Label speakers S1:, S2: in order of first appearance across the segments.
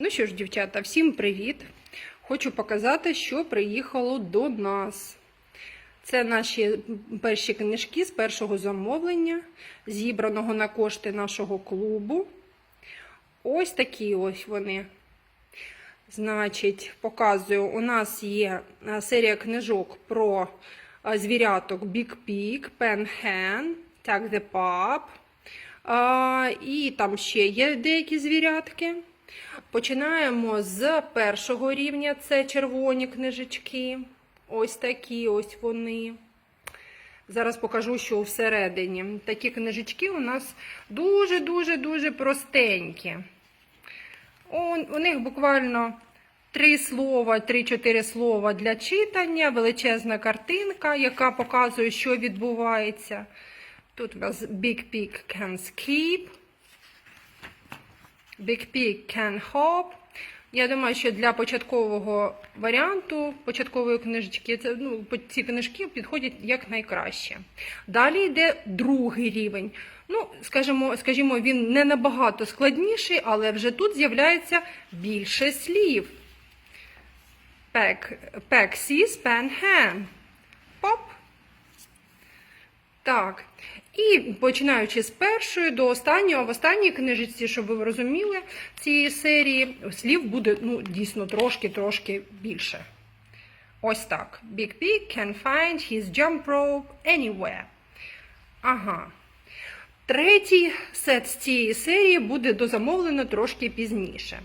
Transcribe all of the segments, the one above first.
S1: Ну що ж, дівчата, всім привіт! Хочу показати, що приїхало до нас. Це наші перші книжки з першого замовлення, зібраного на кошти нашого клубу. Ось такі ось вони. Значить, показую, у нас є е, серія книжок про е, звіряток Big Pig, Pen Hen, Tag the Pup. І там ще є деякі звірятки. Починаємо з першого рівня, це червоні книжечки. Ось такі ось вони. Зараз покажу, що всередині. Такі книжечки у нас дуже-дуже-дуже простенькі. У, них буквально три слова, три-чотири слова для читання, величезна картинка, яка показує, що відбувається. Тут у нас Big Pig can skip. Big Pig can hop. Я думаю, що для початкового варіанту, початкової книжечки, це, ну, ці книжки підходять як найкраще. Далі йде другий рівень. Ну, скажімо, скажімо, він не набагато складніший, але вже тут з'являється більше слів. Pack, pack sees, pen, ham. Pop. Так. І починаючи з першої до останнього, в останній книжці, щоб ви розуміли, цієї серії слів буде ну, дійсно трошки-трошки більше. Ось так. Big Pig can find his jump rope anywhere. Ага. Третій сет з цієї серії буде дозамовлено трошки пізніше.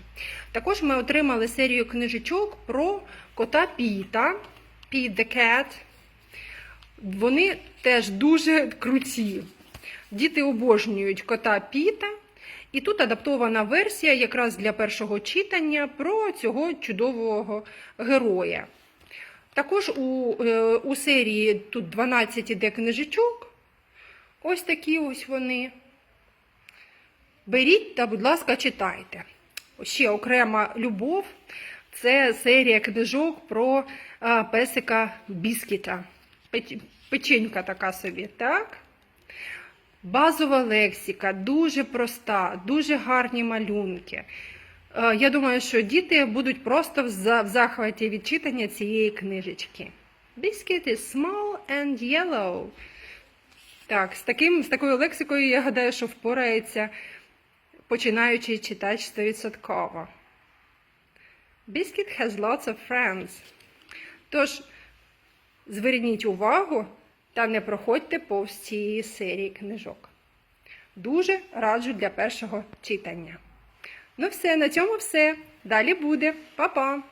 S1: Також ми отримали серію книжечок про кота Піта, Pete the Cat. Вони теж дуже круті. Діти обожнюють кота Піта. І тут адаптована версія якраз для першого читання про цього чудового героя. Також у, е, у серії тут 12 іде книжечок. Ось такі ось вони. Беріть та, будь ласка, читайте. Ще окрема любов це серія книжок про песика Біскіта. Печ- Печенька така собі, так? Базова лексика, дуже проста, дуже гарні малюнки. Е, Я думаю, що діти будуть просто в захваті від читання цієї книжечки. Biscuit is small and yellow. Так, з, таким, з такою лексикою, я гадаю, що впорається починаючий читач 100%. Biscuit has lots of friends. Тож, зверніть увагу та не проходьте повз цієї серії книжок. Дуже раджу для першого читання. Ну все, на цьому все. Далі буде. Па-па!